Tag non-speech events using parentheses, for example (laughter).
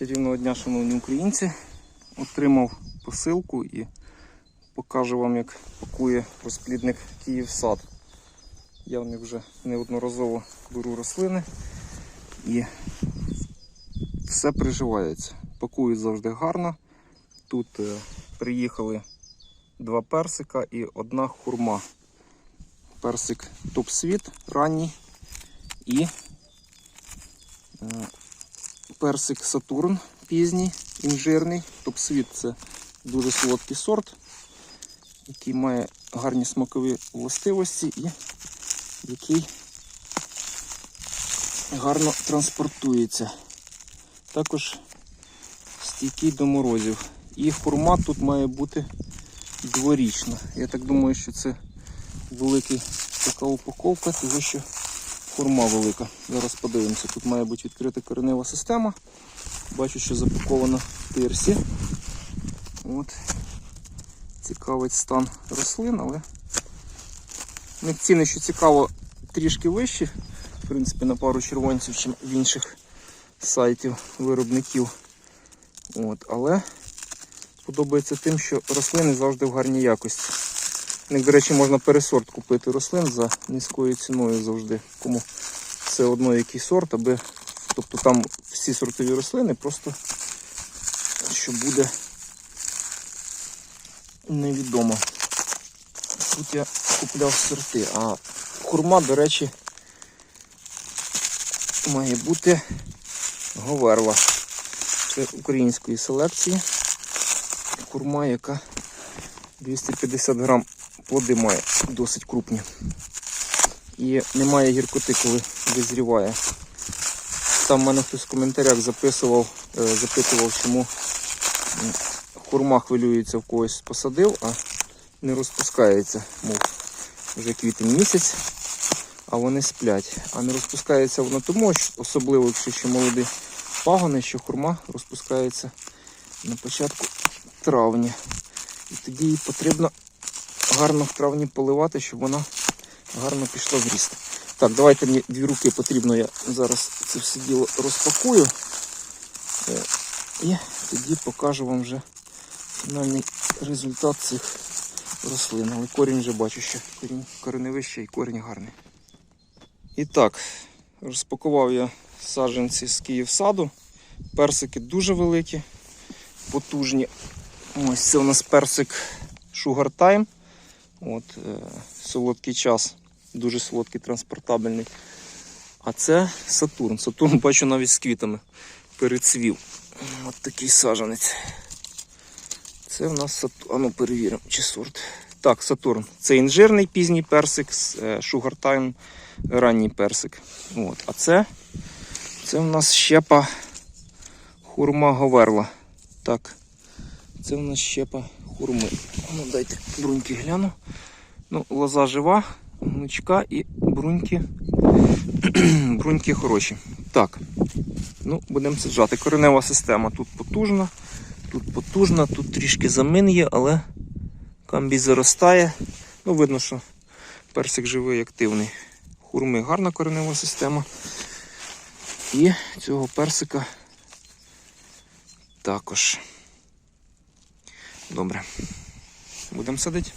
Чарівного дня, шановні українці. Отримав посилку і покажу вам, як пакує розплідник Київсад. Я в них вже неодноразово беру рослини і все приживається. Пакують завжди гарно. Тут е, приїхали два персика і одна хурма. Персик топ-світ ранній і е, персик Сатурн пізній, інжирний. Топ-світ це дуже солодкий сорт, який має гарні смакові властивості і який гарно транспортується. Також стійкий до морозів. І хурма тут має бути дворічна. Я так думаю, що це велика така упаковка, тому що хурма велика. Зараз подивимося. Тут має бути відкрита коренева система. Бачу, що запакована в тирсі. От. Цікавить стан рослин, але них ціни, що цікаво, трішки вищі, в принципі, на пару червонців, ніж в інших сайтів виробників. От, але подобається тим, що рослини завжди в гарній якості. Них, до речі, можна пересорт купити рослин за низькою ціною завжди. Кому все одно який сорт, аби. Тобто там всі сортові рослини, просто що буде невідомо. Тут я купляв сорти, а хурма, до речі, має бути говерла. Це української селекції. Хурма, яка 250 грам плоди має досить крупні. І немає гіркоти, коли визріває. Там в мене хтось в коментарях записував, е, запитував, чому хурма хвилюється в когось посадив, а не розпускається. Мов вже квітень місяць, а вони сплять. А не розпускається вона тому, особливо якщо ще молоді пагони, що хурма розпускається на початку травня. І тоді їй потрібно гарно в травні поливати, щоб вона гарно пішла в ріст. Так, давайте мені дві руки потрібно, я зараз це все діло розпакую. Е, І тоді покажу вам вже фінальний результат цих рослин. Але корінь вже бачу, що корінь кореневище і корінь гарний. І так, розпакував я саджанці з Київсаду. Персики дуже великі, потужні. Ось це у нас персик Sugar Time. От, е, солодкий час, дуже солодкий, транспортабельний. А це Сатурн. Сатурн бачу навіть з квітами перецвів. От такий саджанець. Це в нас Сатурн. А ну перевіримо, чи сорт. Так, Сатурн. Це інжирний пізній персик, е, Sugar Time ранній персик. От. А це, це в нас щепа хурма Говерла. Так. Це в нас щепа хурми. Ну, дайте бруньки гляну. Ну, лоза жива, гнучка і бруньки, (clears throat) бруньки хороші. Так, ну, будемо саджати. Коренева система тут потужна, тут потужна, тут трішки замин є, але камбій заростає. Ну, видно, що персик живий, активний. Хурми гарна коренева система. І цього персика також. Добре. Будемо садити.